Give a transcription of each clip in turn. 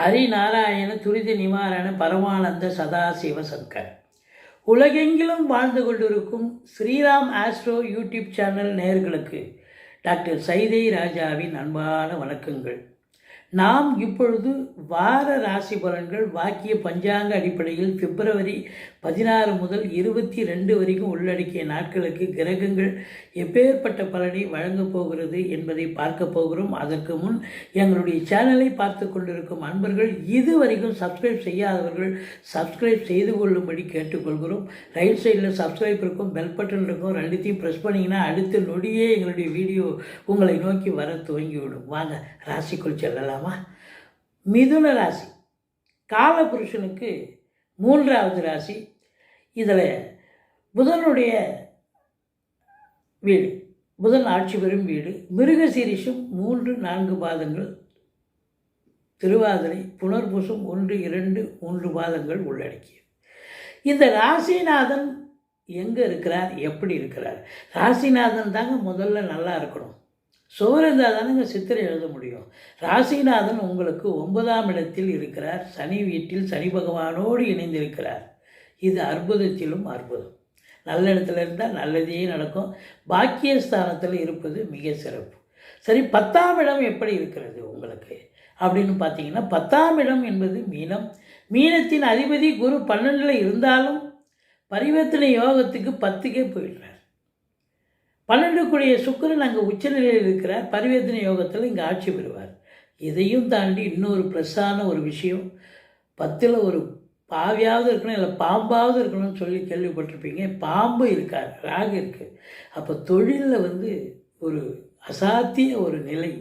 ஹரிநாராயண துரித நிவாரண பரமானந்த சதாசிவ சங்கர். உலகெங்கிலும் வாழ்ந்து கொண்டிருக்கும் ஸ்ரீராம் ஆஸ்ட்ரோ யூடியூப் சேனல் நேர்களுக்கு டாக்டர் சைதை ராஜாவின் அன்பான வணக்கங்கள். நாம் இப்பொழுது வார ராசி பலன்கள் வாக்கிய பஞ்சாங்க அடிப்படையில் பிப்ரவரி பதினாறு முதல் இருபத்தி ரெண்டு வரைக்கும் உள்ளடக்கிய நாட்களுக்கு கிரகங்கள் எப்பேற்பட்ட பலனை வழங்கப் போகிறது என்பதை பார்க்க போகிறோம். அதற்கு முன் எங்களுடைய சேனலை பார்த்து கொண்டிருக்கும் அன்பர்கள் இதுவரைக்கும் சப்ஸ்கிரைப் செய்யாதவர்கள் சப்ஸ்கிரைப் செய்து கொள்ளும்படி கேட்டுக்கொள்கிறோம். ரைட் சைடில் சப்ஸ்கிரைப் இருக்கும் பெல் பட்டன் இருக்கும் ரெண்டுத்தையும் ப்ரெஸ் பண்ணிங்கன்னா அடுத்த நொடியே எங்களுடைய வீடியோ உங்களை நோக்கி வர துவங்கிவிடும். வாங்க ராசிக்குள் செல்லலாம். மிதுன ராசி. காலபுருஷனுக்கு மூன்றாவது ராசி. இதில் புதனுடைய வீடு புதன் ஆட்சி பெறும் வீடு. மிருகசீரிஷம் மூன்று நான்கு பாதங்கள். திருவாதிரை புனர்பூசம் ஒன்று இரண்டு மூன்று பாதங்கள் உள்ளடக்கியது. இந்த ராசிநாதன் எங்கே இருக்கிறார்? எப்படி இருக்கிறார்? ராசிநாதன் தாங்க முதல்ல நல்லா இருக்கணும். சுவர் இருந்தால் தானங்க சித்திரை எழுத முடியும். ராசிநாதன் உங்களுக்கு ஒன்பதாம் இடத்தில் இருக்கிறார். சனி வீட்டில் சனி பகவானோடு இணைந்திருக்கிறார். இது அற்புதத்திலும் அற்புதம். நல்ல இடத்துல இருந்தால் நல்லதே நடக்கும். பாக்கியஸ்தானத்தில் இருப்பது மிக சிறப்பு. சரி பத்தாம் இடம் எப்படி இருக்கிறது உங்களுக்கு? அப்படின்னு பார்த்தீங்கன்னா பத்தாம் இடம் என்பது மீனம். மீனத்தின் அதிபதி குரு பன்னெண்டில் இருந்தாலும் பரிவர்த்தனை யோகத்துக்கு பத்துக்கே போயிடுறார். பன்னெண்டுக்குரிய சுக்கரன் அங்கே உச்சநிலையில் இருக்கிறார் பரிவர்த்தனை யோகத்தில் இங்கே ஆட்சி பெறுவார். இதையும் தாண்டி இன்னொரு ப்ளஸ்ஸான ஒரு விஷயம் பத்தில் ஒரு பாவியாவது இருக்கணும் இல்லை பாம்பாவது இருக்கணும்னு சொல்லி கேள்விப்பட்டிருப்பீங்க. பாம்பு இருக்கார் ராகு இருக்குது அப்போ தொழிலில் வந்து ஒரு அசாத்திய ஒரு நிலை.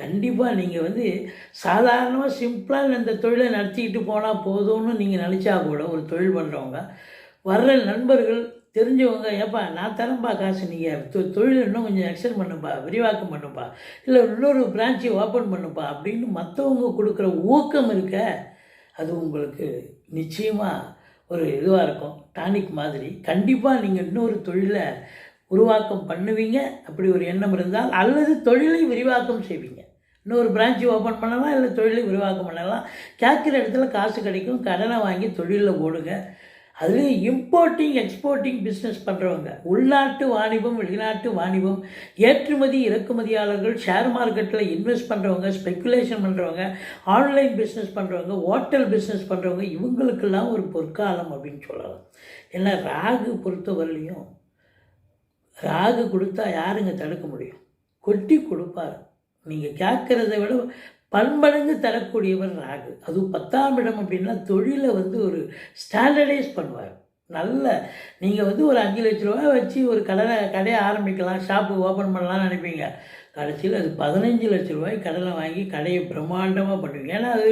கண்டிப்பாக நீங்கள் வந்து சாதாரணமாக சிம்பிளாக இந்த தொழிலை நடத்திக்கிட்டு போனால் போதும்னு நீங்கள் நினச்சா கூட ஒரு தொழில் பண்ணுறவங்க வர்ற நண்பர்கள் தெரிஞ்சவங்க ஏப்பா நான் தரேன்ப்பா காசு நீங்கள் தொ தொழில் இன்னும் கொஞ்சம் எக்ஸ்டன் பண்ணுப்பா விரிவாக்கம் பண்ணுப்பா இல்லை இன்னொரு பிரான்ச்சை ஓப்பன் பண்ணுப்பா அப்படின்னு மற்றவங்க கொடுக்குற ஊக்கம் இருக்க அது உங்களுக்கு நிச்சயமாக ஒரு இதுவாக இருக்கும். டானிக் மாதிரி. கண்டிப்பாக நீங்கள் இன்னொரு தொழிலை உருவாக்கம் பண்ணுவீங்க. அப்படி ஒரு எண்ணம் இருந்தால் அல்லது தொழிலை விரிவாக்கம் செய்வீங்க. இன்னொரு பிரான்ச்சு ஓப்பன் பண்ணலாம் இல்லை தொழிலை விரிவாக்கம் பண்ணலாம். கேட்குற இடத்துல காசு கிடைக்கும். கடனை வாங்கி தொழிலில் போடுங்க அதுலேயும் இம்போர்ட்டிங் எக்ஸ்போர்ட்டிங் பிஸ்னஸ் பண்ணுறவங்க உள்நாட்டு வாணிபம் வெளிநாட்டு வாணிபம் ஏற்றுமதி இறக்குமதியாளர்கள் ஷேர் மார்க்கெட்டில் இன்வெஸ்ட் பண்ணுறவங்க ஸ்பெக்குலேஷன் பண்ணுறவங்க ஆன்லைன் பிஸ்னஸ் பண்ணுறவங்க ஹோட்டல் பிஸ்னஸ் பண்ணுறவங்க இவங்களுக்கெல்லாம் ஒரு பொற்காலம் அப்படின்னு சொல்லலாம். ஏன்னா ராகு பொறுத்தவரையிலையும் ராகு கொடுத்தா யாருங்க தடுக்க முடியும்? கொட்டி கொடுப்பார். நீங்கள் கேட்குறத விட பன்மடங்கு தரக்கூடியவர் ராகு. அதுவும் பத்தாம் இடம் அப்படின்னா தொழிலை வந்து ஒரு ஸ்டாண்டர்டைஸ் பண்ணுவார். நல்ல நீங்கள் வந்து ஒரு அஞ்சு லட்ச ரூபா வச்சு ஒரு கடனை கடையை ஆரம்பிக்கலாம் ஷாப்பு ஓப்பன் பண்ணலாம்னு நினைப்பீங்க. கடைசியில் அது பதினஞ்சு லட்ச ரூபாய் கடனை வாங்கி கடையை பிரம்மாண்டமாக பண்ணுவீங்க. ஏன்னா அது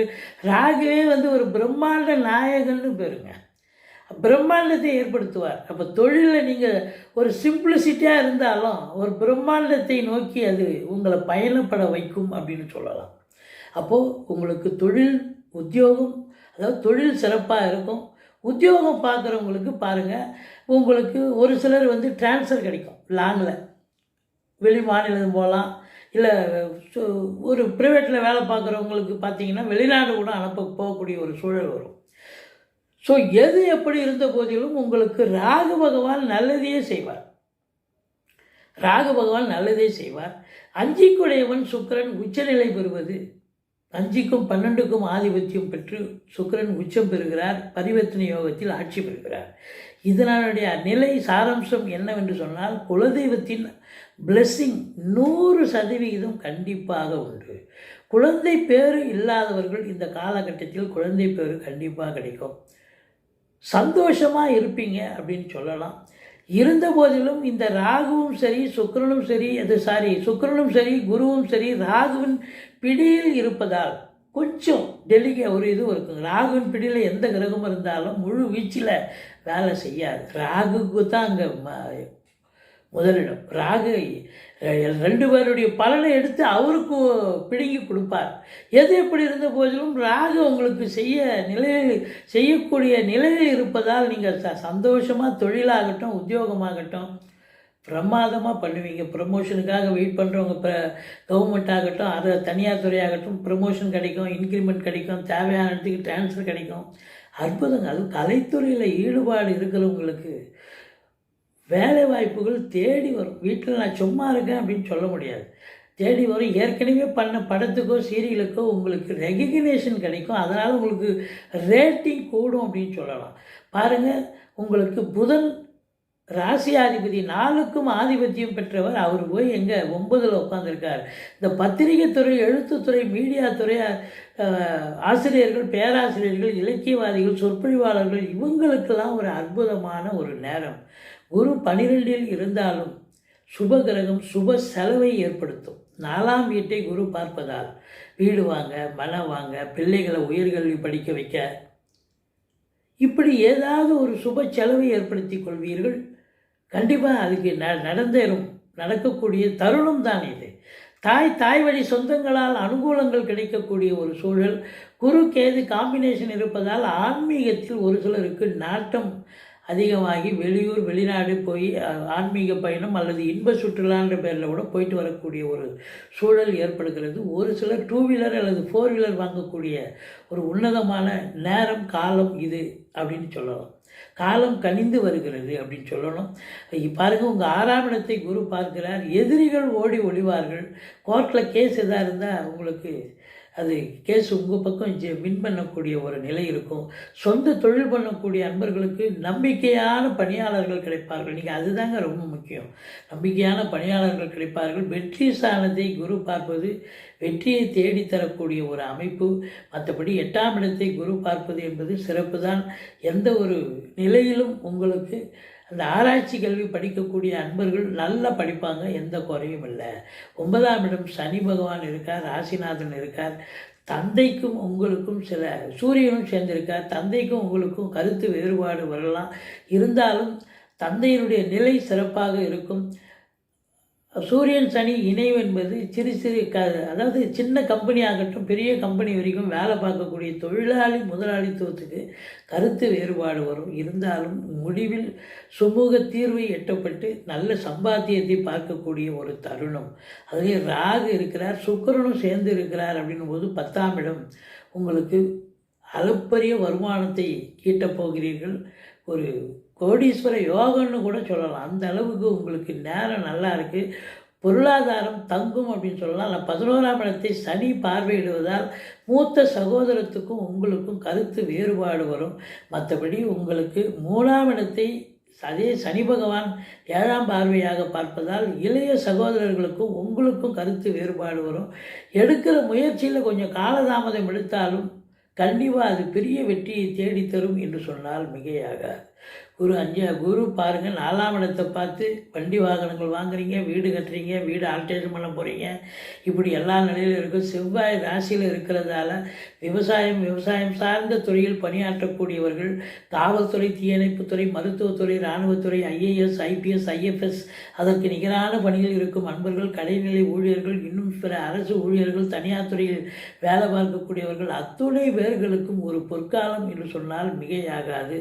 ராகுவே வந்து ஒரு பிரம்மாண்ட நாயகன்னு பேருங்க. பிரம்மாண்டத்தை ஏற்படுத்துவார். அப்போ தொழிலில் நீங்கள் ஒரு சிம்பிளிசிட்டியாக இருந்தாலும் ஒரு பிரம்மாண்டத்தை நோக்கி அது உங்களை பயணப்பட வைக்கும் அப்படின்னு சொல்லலாம். அப்போது உங்களுக்கு தொழில் உத்தியோகம் அதாவது தொழில் சிறப்பாக இருக்கும். உத்தியோகம் பார்க்குறவங்களுக்கு பாருங்கள் உங்களுக்கு ஒரு சிலர் வந்து ட்ரான்ஸ்ஃபர் கிடைக்கும் லாங்கில் வெளி மாநிலம் போகலாம் இல்லை ஒரு ப்ரைவேட்டில் வேலை பார்க்குறவங்களுக்கு பார்த்தீங்கன்னா வெளிநாடு கூட அனுப்ப போகக்கூடிய ஒரு சூழல் வரும். ஸோ எது எப்படி இருந்த போதிலும் உங்களுக்கு ராகு பகவான் நல்லதையே செய்வார். ராகு பகவான் நல்லதே செய்வார். அஞ்சிக்குடையவன் சுக்கரன் உச்சநிலை பெறுவது. அஞ்சுக்கும் பன்னெண்டுக்கும் ஆதிபத்தியம் பெற்று சுக்கரன் உச்சம் பெறுகிறார் பரிவர்த்தனை யோகத்தில் ஆட்சி பெறுகிறார். இதனுடைய நிலை சாராம்சம் என்னவென்று சொன்னால் குலதெய்வத்தின் பிளெஸ்ஸிங் நூறு சதவிகிதம் கண்டிப்பாக உண்டு. குழந்தை பேறு இல்லாதவர்கள் இந்த காலகட்டத்தில் குழந்தை பேறு கண்டிப்பாக கிடைக்கும். சந்தோஷமாக இருப்பீங்க அப்படின்னு சொல்லலாம். இருந்த போதிலும் இந்த ராகுவும் சரி சுக்கரனும் சரி அது சாரி சுக்கரனும் சரி குருவும் சரி ராகுவின் பிடியில் இருப்பதால் கொஞ்சம் டெல்லிக்கு ஒரு இதுவும் இருக்கும். ராகுவின் பிடியில் எந்த கிரகமும் இருந்தாலும் முழு வீச்சில் வேலை செய்யாது. ராகுக்கு தான் அங்கே முதலிடம். ராகு ரெண்டு பேருடைய பலனை எடுத்து அவருக்கு பிடுங்கி கொடுப்பார். எது எப்படி இருந்த போதிலும் ராகு உங்களுக்கு செய்ய நிலையில் செய்யக்கூடிய நிலையில் இருப்பதால் நீங்கள் ச சந்தோஷமாக தொழிலாகட்டும் உத்தியோகமாகட்டும் பிரமாதமாக பண்ணுவீங்க. ப்ரமோஷனுக்காக வெயிட் பண்ணுறவங்க ப்ர கவர்மெண்ட் ஆகட்டும் அது தனியார் துறையாகட்டும் ப்ரமோஷன் கிடைக்கும் இன்க்ரிமெண்ட் கிடைக்கும் தேவையான இடத்துக்கு ட்ரான்ஸ்ஃபர் கிடைக்கும். அற்புதங்க. அதுவும் கலைத்துறையில் ஈடுபாடு இருக்கிறவங்களுக்கு வேலை வாய்ப்புகள் தேடி வரும். வீட்டில் நான் சும்மா இருக்கேன் அப்படின்னு சொல்ல முடியாது. தேடி வரும். ஏற்கனவே பண்ண படத்துக்கோ சீரியலுக்கோ உங்களுக்கு ரெகக்னேஷன் கிடைக்கும். அதனால் உங்களுக்கு ரேட்டிங் கூடும் அப்படின்னு சொல்லலாம். பாருங்கள் உங்களுக்கு புதன் ராசியாதிபதி நாளுக்கும் ஆதிபத்தியம் பெற்றவர் அவர் போய் எங்கே ஒன்பதில் உட்காந்துருக்கார் இந்த பத்திரிகை துறை எழுத்துத்துறை மீடியா துறை ஆசிரியர்கள் பேராசிரியர்கள் இலக்கியவாதிகள் சொற்பொழிவாளர்கள் இவங்களுக்கெல்லாம் ஒரு அற்புதமான ஒரு நேரம். குரு பனிரெண்டில் இருந்தாலும் சுப கிரகம் சுப செலவை ஏற்படுத்தும். நாலாம் வீட்டை குரு பார்ப்பதால் வீடு வாங்க மனம் வாங்க பிள்ளைகளை உயர்கல்வி படிக்க வைக்க. இப்படி ஏதாவது ஒரு சுப செலவை ஏற்படுத்தி கொள்வீர்கள். கண்டிப்பாக அதுக்கு ந நடந்தேறும் நடக்கக்கூடிய தருணம் தான் இது. தாய் தாய் வழி சொந்தங்களால் அனுகூலங்கள் கிடைக்கக்கூடிய ஒரு சூழல் குரு கேது காம்பினேஷன் இருப்பதால் ஆன்மீகத்தில் ஒரு சிலருக்கு நாட்டம் அதிகமாகி வெளியூர் வெளிநாடு போய் ஆன்மீக பயணம் அல்லது இன்ப சுற்றுலான்ற பேரில் கூட போயிட்டு வரக்கூடிய ஒரு சூழல் ஏற்படுகிறது. ஒரு சிலர் டூ வீலர் அல்லது ஃபோர் வீலர் வாங்கக்கூடிய ஒரு உன்னதமான நேரம் காலம் இது அப்படின்னு சொல்லலாம். காலம் கனிந்து வருகிறது அப்படின்னு சொல்லணும். பாருங்கள் பாருங்க உங்கள் ஆறாம் இடத்தை குரு பார்க்கிறார். எதிரிகள் ஓடி ஒளிவார்கள். கோர்ட்டில் கேஸ் எதாக இருந்தால் உங்களுக்கு அது கேஸ் உங்கள் பக்கம் ஜெ- வின் பண்ணக்கூடிய ஒரு நிலை இருக்கும். சொந்த தொழில் பண்ணக்கூடிய அன்பர்களுக்கு நம்பிக்கையான பணியாளர்கள் கிடைப்பார்கள். நீங்கள் அதுதாங்க ரொம்ப முக்கியம். நம்பிக்கையான பணியாளர்கள் கிடைப்பார்கள். வெற்றி ஸ்தானத்தை குரு பார்ப்பது வெற்றியை தேடித்தரக்கூடிய ஒரு அமைப்பு. மற்றபடி எட்டாம் இடத்தை குரு பார்ப்பது என்பது சிறப்பு தான் எந்த ஒரு நிலையிலும் உங்களுக்கு அந்த ஆராய்ச்சி கல்வி படிக்கக்கூடிய அன்பர்கள் நல்லா படிப்பாங்க எந்த குறையும் இல்லை. ஒன்பதாம் இடம் சனி பகவான் இருக்கார் ராசிநாதன் இருக்கார். தந்தைக்கும் உங்களுக்கும் சில சூரியனும் சேர்ந்திருக்கார். தந்தைக்கும் உங்களுக்கும் கருத்து வேறுபாடு வரலாம். இருந்தாலும் தந்தையினுடைய நிலை சிறப்பாக இருக்கும். சூரியன் சனி இணைவு என்பது சிறு சிறு க அதாவது சின்ன கம்பெனி ஆகட்டும் பெரிய கம்பெனி வரைக்கும் வேலை பார்க்கக்கூடிய தொழிலாளி முதலாளித்துவத்துக்கு கருத்து வேறுபாடு வரும். இருந்தாலும் முடிவில் சுமூக தீர்வை எட்டப்பட்டு நல்ல சம்பாத்தியத்தை பார்க்கக்கூடிய ஒரு தருணம். அதே ராகு இருக்கிறார் சுக்கிரனும் சேர்ந்து இருக்கிறார் அப்படின்னும் போது பத்தாம் இடம். உங்களுக்கு அளப்பரிய வருமானத்தை ஈட்டப் போகிறீர்கள். ஒரு கோடீஸ்வர யோகம்னு கூட சொல்லலாம். அந்த அளவுக்கு உங்களுக்கு நேரம் நல்லா இருக்குது பொருளாதாரம் தங்கும் அப்படின்னு சொல்லலாம். இல்லை பதினோராம் இடத்தை சனி பார்வையிடுவதால் மூத்த சகோதரத்துக்கும் உங்களுக்கும் கருத்து வேறுபாடு வரும். மற்றபடி உங்களுக்கு மூணாம் இடத்தை அதே சனி பகவான் ஏழாம் பார்வையாக பார்ப்பதால் இளைய சகோதரர்களுக்கும் உங்களுக்கும் கருத்து வேறுபாடு வரும். எடுக்கிற முயற்சியில் கொஞ்சம் காலதாமதம் எடுத்தாலும் கண்டிப்பாக அது பெரிய வெற்றியை தேடித்தரும் என்று சொன்னால் மிகையாக குரு அஞ்சா குரு பாருங்கள் நாலாம் இடத்தை பார்த்து வண்டி வாகனங்கள் வாங்குறீங்க வீடு கட்டுறீங்க வீடு ஆல்டேஷன் பண்ண போகிறீங்க இப்படி எல்லா நிலையிலும் இருக்கும். செவ்வாய் ராசியில் இருக்கிறதால விவசாயம் விவசாயம் சார்ந்த துறையில் பணியாற்றக்கூடியவர்கள் காவல்துறை தீயணைப்புத்துறை மருத்துவத்துறை இராணுவத்துறை ஐஏஎஸ் ஐபிஎஸ் ஐஎஃப்எஸ் அதற்கு நிகரான பணியில் இருக்கும் அன்பர்கள் கடைநிலை ஊழியர்கள் இன்னும் பிற அரசு ஊழியர்கள் தனியார் துறையில் வேலை பார்க்கக்கூடியவர்கள் அத்துணை பேர்களுக்கும் ஒரு பொற்காலம் என்று சொன்னால் மிகையாகாது.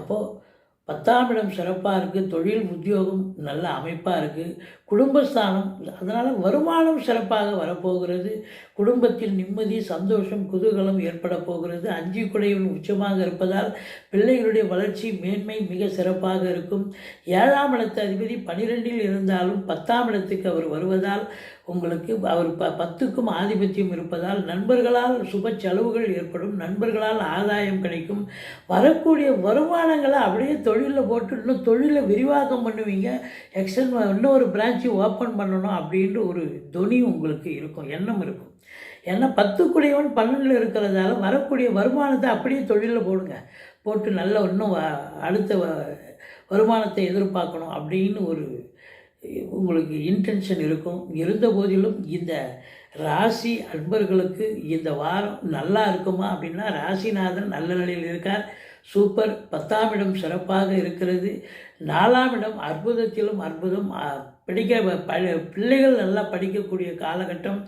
அப்போது பத்தாம் இடம் சிறப்பாக இருக்குது தொழில் உத்தியோகம் நல்ல அமைப்பாக இருக்குது குடும்பஸ்தானம் அதனால் வருமானம் சிறப்பாக வரப்போகிறது. குடும்பத்தில் நிம்மதி சந்தோஷம் குதூகலம் ஏற்பட போகிறது. அஞ்சு குடையின் உச்சமாக இருப்பதால் பிள்ளைகளுடைய வளர்ச்சி மேன்மை மிக சிறப்பாக இருக்கும். ஏழாம் இடத்து அதிபதி பனிரெண்டில் இருந்தாலும் பத்தாம் இடத்துக்கு அவர் வருவதால் உங்களுக்கு அவர் ப பத்துக்கும் ஆதிபத்தியம் இருப்பதால் நண்பர்களால் சுப செலவுகள் ஏற்படும். நண்பர்களால் ஆதாயம் கிடைக்கும். வரக்கூடிய வருமானங்களை அப்படியே தொழிலில் போட்டு இன்னும் தொழிலை விரிவாக்கம் பண்ணுவீங்க. எக்ஸ்டன் இன்னொரு பிரான்ச் பிரான்ச்சு ஓப்பன் பண்ணணும் அப்படின்ற ஒரு துணி உங்களுக்கு இருக்கும் எண்ணம் இருக்கும். ஏன்னா பத்துக்குடையவன் பன்னெண்டில் இருக்கிறதால வரக்கூடிய வருமானத்தை அப்படியே தொழிலில் போடுங்க. போட்டு நல்ல இன்னும் அடுத்த வ- வருமானத்தை எதிர்பார்க்கணும் அப்படின்னு ஒரு உங்களுக்கு இன்டென்ஷன் இருக்கும். இருந்த போதிலும் இந்த ராசி அன்பர்களுக்கு இந்த வாரம் நல்லா இருக்குமா அப்படின்னா ராசிநாதன் நல்ல நிலையில் இருக்கார். சூப்பர். பத்தாம் இடம் சிறப்பாக இருக்கிறது. நாலாம் இடம் அற்புதத்திலும் அற்புதம் படிக்க ப- பிள்ளைகள் நல்லா படிக்கக்கூடிய காலகட்டம்.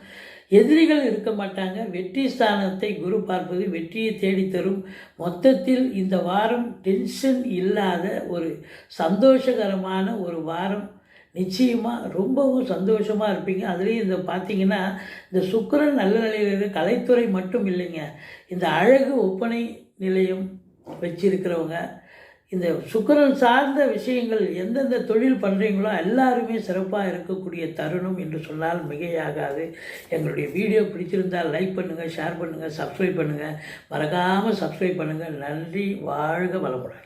எதிரிகள் இருக்க மாட்டாங்க. வெற்றி ஸ்தானத்தை குரு பார்ப்பது வெற்றியை தேடித்தரும். மொத்தத்தில் இந்த வாரம் டென்ஷன் இல்லாத ஒரு சந்தோஷகரமான ஒரு வாரம். நிச்சயமாக ரொம்பவும் சந்தோஷமாக இருப்பீங்க. அதுலேயும் இந்த பார்த்தீங்கன்னா இந்த சுக்கரன் நல்ல நிலையில் கலைத்துறை மட்டும் இல்லைங்க. இந்த அழகு ஒப்பனை நிலையம் வச்சிருக்கிறவங்க. இந்த சுக்கரன் சார்ந்த விஷயங்கள் எந்தெந்த தொழில் பண்ணுறீங்களோ எல்லாருமே சிறப்பாக இருக்கக்கூடிய தருணம் என்று சொன்னால் மிகையாகாது. எங்களுடைய வீடியோ பிடிச்சிருந்தால் லைக் பண்ணுங்கள் ஷேர் பண்ணுங்கள் சப்ஸ்கிரைப் பண்ணுங்கள் மறக்காமல் சப்ஸ்கிரைப் பண்ணுங்கள் நன்றி வாழ்க வளமுடன்.